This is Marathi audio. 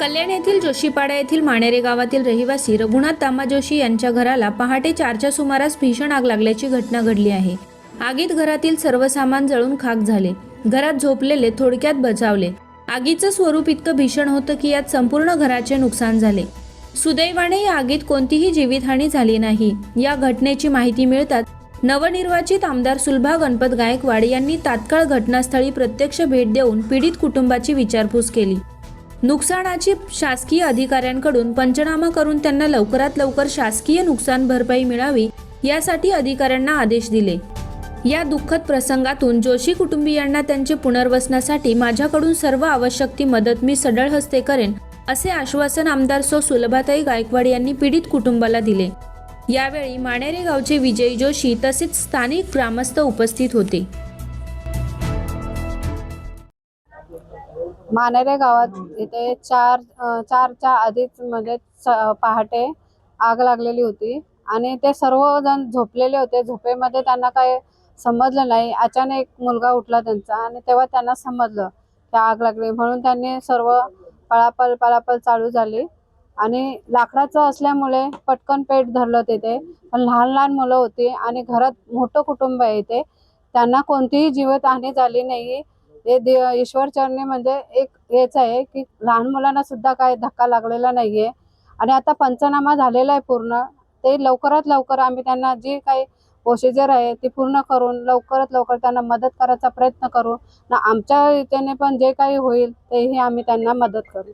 कल्याण येथील जोशीपाडा येथील माणेरे गावातील रहिवासी रघुनाथ तामाजोशी यांच्या घराला पहाटे चारच्या सुमारास भीषण आग लागल्याची घटना घडली आहे. आगीत घरातील सर्व सामान जळून खाक झाले. घरात झोपलेले थोडक्यात बचावले. आगीचं स्वरूप इतकं भीषण होतं की यात संपूर्ण घराचे नुकसान झाले. सुदैवाने या आगीत कोणतीही जीवितहानी झाली नाही. या घटनेची माहिती मिळताच नवनिर्वाचित आमदार सुलभा गणपत गायकवाड यांनी तात्काळ घटनास्थळी प्रत्यक्ष भेट देऊन पीडित कुटुंबाची विचारपूस केली. नुकसानाची शासकीय अधिकाऱ्यांकडून पंचनामा करून त्यांना लवकरात लवकर शासकीय नुकसान भरपाई मिळावी यासाठी अधिकाऱ्यांना आदेश दिले. या दुःखद प्रसंगातून जोशी कुटुंबियांना त्यांचे पुनर्वसनासाठी माझ्याकडून सर्व आवश्यक ती मदत मी सडळ हस्ते करेन असे आश्वासन आमदार सो सुलभाताई गायकवाड यांनी पीडित कुटुंबाला दिले. यावेळी माणेरे गावचे विजय जोशी तसेच स्थानिक ग्रामस्थ उपस्थित होते. मानेरे गावात इथे चार चारच्या आधीच म्हणजे स- पहाटे आग लागलेली होती. आणि ते सर्वजण झोपलेले होते. झोपेमध्ये त्यांना काही समजलं नाही. अचानक एक मुलगा उठला त्यांचा आणि तेव्हा त्यांना समजलं की आग लागली. म्हणून त्यांनी सर्व पळापळ पळापळ चालू झाली. आणि लाकडाचं असल्यामुळे पटकन पेट धरलं तिथे. पण लहान लहान मुलं होती आणि घरात मोठं कुटुंब आहे इथे. त्यांना कोणतीही जीवितहानी झाली नाही. हे दे- ईश्वर चरणी म्हणजे एक हेच आहे की लहान मुलांना सुद्धा काय धक्का लागलेला नाहीये. आणि आता पंचनामा झालेला आहे पूर्ण. ते लवकरात लवकर आम्ही त्यांना जी काही प्रोसिजर आहे ती पूर्ण करून लवकरात लवकर त्यांना मदत करायचा प्रयत्न करू. ना आमच्या इथेने पण जे काही होईल तेही आम्ही त्यांना मदत करू.